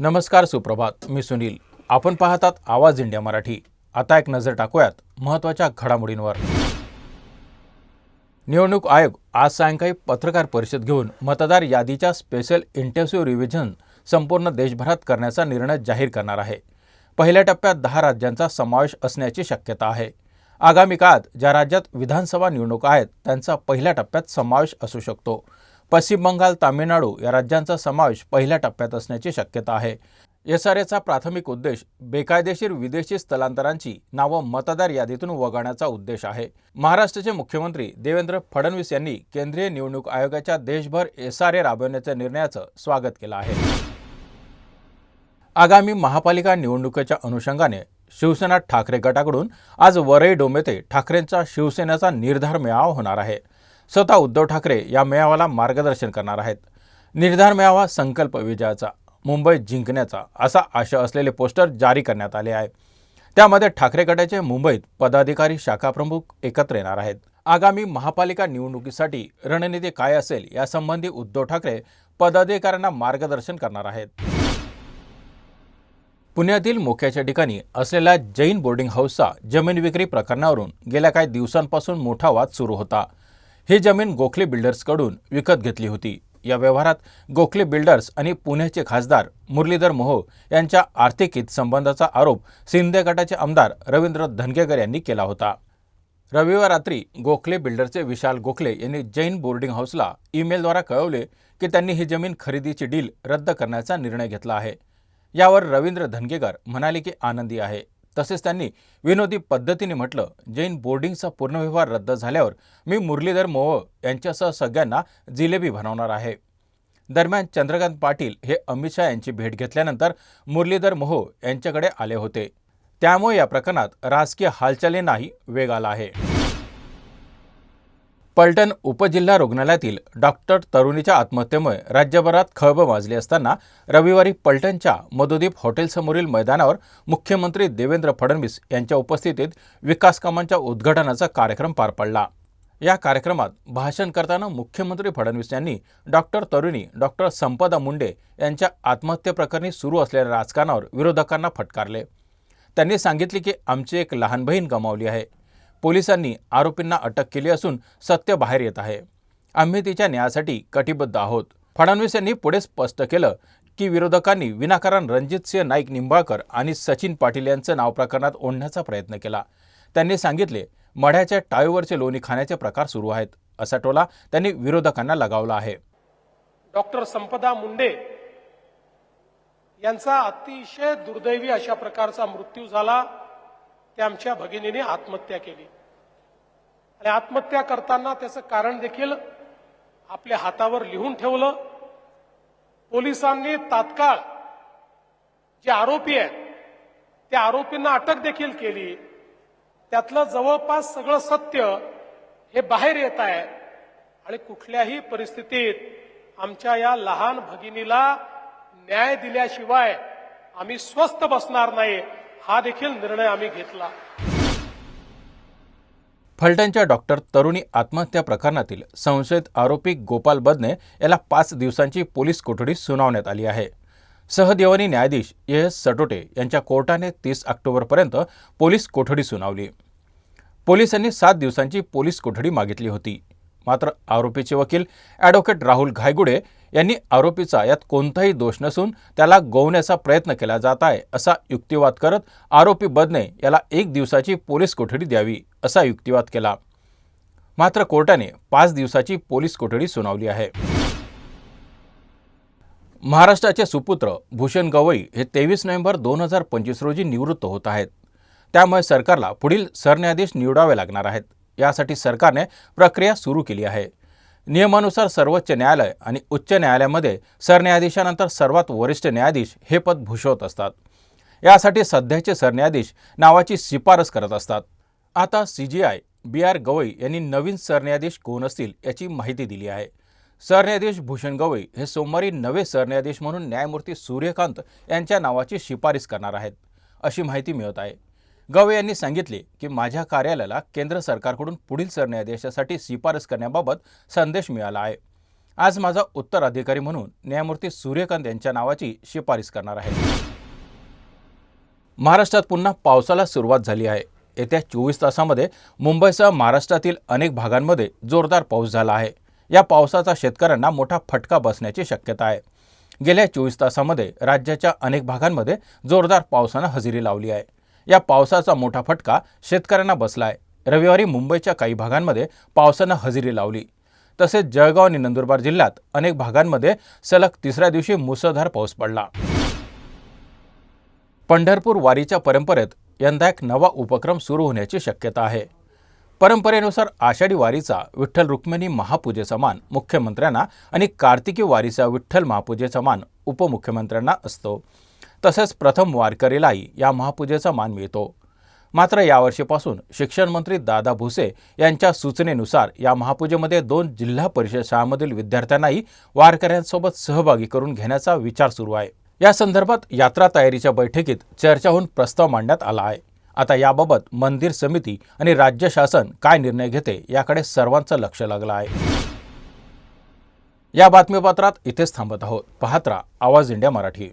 नमस्कार सुप्रभात मी सुनील. आपण पाहतात आवाज इंडिया मराठी. आता एक नजर टाकूयात महत्त्वाच्या घडामोडींवर. निवडणूक आयोग आज सायंकाळी पत्रकार परिषद घेऊन मतदार यादीच्या स्पेशल इंटेन्सिव्ह रिव्हिजन संपूर्ण देशभरात करण्याचा निर्णय जाहीर करणार आहे. पहिल्या टप्प्यात दहा राज्यांचा समावेश असण्याची शक्यता आहे. आगामी काळात ज्या राज्यात विधानसभा निवडणुका आहेत त्यांचा पहिल्या टप्प्यात समावेश असू शकतो. पश्चिम बंगाल तामिळनाडू या राज्यांचा समावेश पहिल्या टप्प्यात असण्याची शक्यता आहे. एस आर एचा प्राथमिक उद्देश बेकायदेशीर विदेशी स्थलांतरांची नावं मतदार यादीतून वगळण्याचा उद्देश आहे. महाराष्ट्राचे मुख्यमंत्री देवेंद्र फडणवीस यांनी केंद्रीय निवडणूक आयोगाच्या देशभर एस आर ए राबवण्याच्या निर्णयाचं स्वागत केलं आहे. आगामी महापालिका निवडणुकीच्या अनुषंगाने शिवसेना ठाकरे गटाकडून आज वरई डोमेते ठाकरेंचा शिवसेनेचा निर्धार मेळावा होणार आहे. स्वतः उद्धव ठाकरे या मेळाव्याला मार्गदर्शन करणार आहेत. निर्धार मेळावा संकल्प विजयाचा मुंबई जिंकण्याचा असा आशय असलेले पोस्टर जारी करण्यात आले आहे. त्यामध्ये ठाकरे गटाचे मुंबईत पदाधिकारी शाखाप्रमुख एकत्र येणार आहेत. आगामी महापालिका निवडणुकीसाठी रणनीती काय असेल यासंबंधी उद्धव ठाकरे पदाधिकाऱ्यांना मार्गदर्शन करणार आहेत. पुण्यातील मोक्याच्या ठिकाणी असलेल्या जैन बोर्डिंग हाऊसचा जमीन विक्री प्रकरणावरून गेल्या काही दिवसांपासून मोठा वाद सुरू होता. ही जमीन गोखले बिल्डर्सकडून विकत घेतली होती. या व्यवहारात गोखले बिल्डर्स आणि पुण्याचे खासदार मुरलीधर मोहो यांच्या आर्थिक हितसंबंधाचा आरोप शिंदे गटाचे आमदार रवींद्र धनगेकर यांनी केला होता. रविवार रात्री गोखले बिल्डरचे विशाल गोखले यांनी जैन बोर्डिंग हाऊसला ईमेलद्वारा कळवले की त्यांनी ही जमीन खरेदीची डील रद्द करण्याचा निर्णय घेतला आहे. यावर रवींद्र धनगेकर म्हणाले की आनंदी आहे. तसेच त्यांनी विनोदी पद्धतीने म्हटलं जैन बोर्डिंगचा पूर्ण व्यवहार रद्द झाल्यावर मी मुरलीधर मोहोळ यांच्यासह सगळ्यांना जिलेबी बनवणार आहे. दरम्यान चंद्रकांत पाटील हे अमित शहा यांची भेट घेतल्यानंतर मुरलीधर मोहोळ यांच्याकडे आले होते. त्यामुळे या प्रकरणात राजकीय हालचालींनाही वेग आला आहे. पलटण उपजिल्हा रुग्णालयातील डॉक्टर तरुणीच्या आत्महत्येमुळे राज्यभरात खळबळ माजली असताना रविवारी पलटणच्या मधुदीप हॉटेलसमोरील मैदानावर मुख्यमंत्री देवेंद्र फडणवीस यांच्या उपस्थितीत विकास कामांच्या उद्घाटनाचा कार्यक्रम पार पडला. या कार्यक्रमात भाषण करताना मुख्यमंत्री फडणवीस यांनी डॉक्टर तरुणी डॉक्टर संपदा मुंडे यांच्या आत्महत्येप्रकरणी सुरू असलेल्या राजकारणावर विरोधकांना फटकारले. त्यांनी सांगितले की आमची एक लहान बहीण गमावली आहे. पोलिसांनी आरोपींना अटक केली असून सत्य बाहेर येत आहे. आम्ही तिच्या न्यायासाठी कटिबद्ध आहोत. फडणवीस यांनी पुढे स्पष्ट केलं की विरोधकांनी विनाकारण रणजितसिंह नाईक निंबाळकर आणि सचिन पाटील यांचं नाव प्रकरणात ओढण्याचा प्रयत्न केला. त्यांनी सांगितले मढ्याच्या टाळीवरचे लोणी खाण्याचे प्रकार सुरू आहेत असा टोला त्यांनी विरोधकांना लगावला आहे. डॉक्टर संपदा मुंडे यांचा अतिशय दुर्दैवी अशा प्रकारचा मृत्यू झाला. त्या आमच्या भगिनीने आत्महत्या केली. आणि आत्महत्या करताना त्याचं कारण देखील आपल्या हातावर लिहून ठेवलं. पोलिसांनी तात्काळ जे आरोपी आहेत त्या आरोपींना अटक देखील केली. त्यातलं जवळपास सगळं सत्य हे बाहेर येत आहे. आणि कुठल्याही परिस्थितीत आमच्या या लहान भगिनीला न्याय दिल्याशिवाय आम्ही स्वस्थ बसणार नाही. हा देखील निर्णय आम्ही घेतला. फलटणच्या डॉक्टर तरुणी आत्महत्या प्रकरणातील संशयित आरोपी गोपाल बदने याला पाच दिवसांची पोलीस कोठडी सुनावण्यात आली आहे. सहदेवानी न्यायाधीश एस सटोटे यांच्या कोर्टाने तीस ऑक्टोबरपर्यंत पोलीस कोठडी सुनावली. पोलिसांनी सात दिवसांची पोलीस कोठडी मागितली होती. मात्र आरोपीचे वकील ॲडव्होकेट राहुल घायगुडे यांनी आरोपीचा यात कोणताही दोष नसून त्याला गोवण्याचा प्रयत्न केला जात आहे असा युक्तिवाद करत आरोपी बदने याला एक दिवसाची पोलीस कोठडी द्यावी असा युक्तिवाद केला. मात्र कोर्टाने पाच दिवसाची पोलीस कोठडी सुनावली आहे. महाराष्ट्राचे सुपुत्र भूषण गवई हे तेवीस नोव्हेंबर दोन हजार पंचवीस रोजी निवृत्त होत आहेत. त्यामुळे सरकारला पुढील सरन्यायाधीश निवडावे लागणार आहेत. यासाठी सरकारने प्रक्रिया सुरू केली आहे. नियमानुसार सर्वोच्च न्यायालय आणि उच्च न्यायालयामध्ये सरन्यायाधीशानंतर सर्वात वरिष्ठ न्यायाधीश हे पद भूषवत असतात. यासाठी सध्याचे सरन्यायाधीश नावाची शिफारस करत असतात. आता C J I B R Gavai यांनी नवीन सरन्यायाधीश कोण असतील याची माहिती दिली आहे. सरन्यायाधीश भूषण गवई हे सोमवारी नवे सरन्यायाधीश म्हणून न्यायमूर्ती सूर्यकांत यांच्या नावाची शिफारस करणार आहेत. अशी माहिती मिळत आहे. गवे यांनी सांगितले की माझ्या कार्यालयाला केंद्र सरकारकडून पुढील सरन्यायाधीशासाठी शिफारस करण्याबाबत संदेश मिळाला आहे. आज माझा उत्तराधिकारी म्हणून न्यायमूर्ती सूर्यकांत यांच्या नावाची शिफारस करणार आहे. महाराष्ट्रात पुन्हा पावसाला सुरुवात झाली आहे. येत्या चोवीस तासामध्ये मुंबईसह महाराष्ट्रातील अनेक भागांमध्ये जोरदार पाऊस झाला आहे. या पावसाचा शेतकऱ्यांना मोठा फटका बसण्याची शक्यता आहे. गेल्या चोवीस तासामध्ये राज्याच्या अनेक भागांमध्ये जोरदार पावसानं हजेरी लावली आहे. या पावसाचा मोठा फटका शेतकऱ्यांना बसला आहे रविवारी मुंबईच्या काही भागांमध्ये पावसानं हजेरी लावली. तसेच जळगाव आणि नंदुरबार जिल्ह्यात अनेक भागांमध्ये सलग तिसऱ्या दिवशी मुसळधार पाऊस पडला. पंढरपूर वारीच्या परंपरेत यंदा एक नवा उपक्रम सुरू होण्याची शक्यता आहे. परंपरेनुसार आषाढी वारीचा विठ्ठल रुक्मिणी महापूजेचा मान मुख्यमंत्र्यांना आणि कार्तिकी वारीचा विठ्ठल महापूजेचा मान उपमुख्यमंत्र्यांना असतो. तसेच प्रथम वारकरीलाही या महापूजेचा मान मिळतो. मात्र यावर्षीपासून शिक्षण मंत्री दादा भुसे यांच्या सूचनेनुसार या महापूजेमध्ये दोन जिल्हा परिषद शाळांमधील विद्यार्थ्यांनाही वारकऱ्यांसोबत सहभागी करून घेण्याचा विचार सुरू आहे. या संदर्भात यात्रा तयारीच्या बैठकीत चर्चा होऊन प्रस्ताव मांडण्यात आला आहे. आता याबाबत मंदिर समिती आणि राज्य शासन काय निर्णय घेते याकडे सर्वांचं लक्ष लागलं आहे. या बातमीपत्रात इथेच थांबत आहोत. पाहत राहा आवाज इंडिया मराठी.